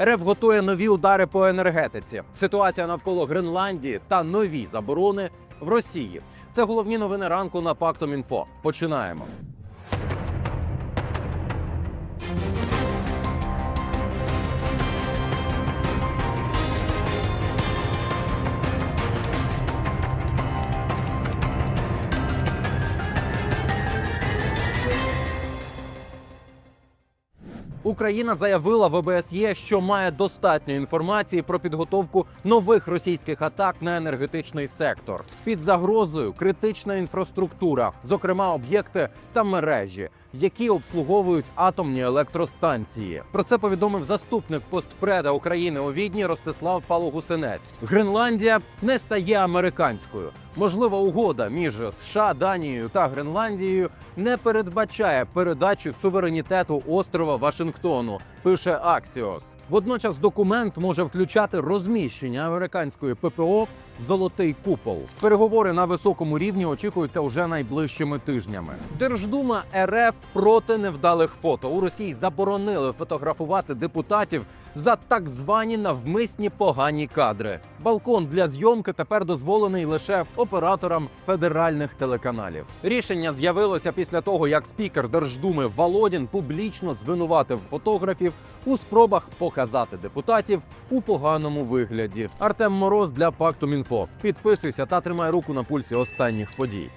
РФ готує нові удари по енергетиці. Ситуація навколо Гренландії та нові заборони в Росії. Це головні новини ранку на Пактом Інфо. Починаємо. Україна заявила в ОБСЄ, що має достатньо інформації про підготовку нових російських атак на енергетичний сектор. Під загрозою критична інфраструктура, зокрема об'єкти та мережі, які обслуговують атомні електростанції. Про це повідомив заступник постпреда України у Відні Ростислав Палогусинець. Гренландія не стає американською. Можлива угода між США, Данією та Гренландією не передбачає передачі суверенітету острова Вашингтону. Пише Аксіос. Водночас документ може включати розміщення американської ППО Золотий купол. Переговори на високому рівні очікуються уже найближчими тижнями. Держдума РФ проти невдалих фото. У Росії заборонили фотографувати депутатів за так звані навмисні погані кадри. Балкон для зйомки тепер дозволений лише операторам федеральних телеканалів. Рішення з'явилося після того, як спікер Держдуми Володін публічно звинуватив фотографів у спробах показати депутатів у поганому вигляді. Артем Мороз для Пакту Мінфо. Підписуйся та тримай руку на пульсі останніх подій.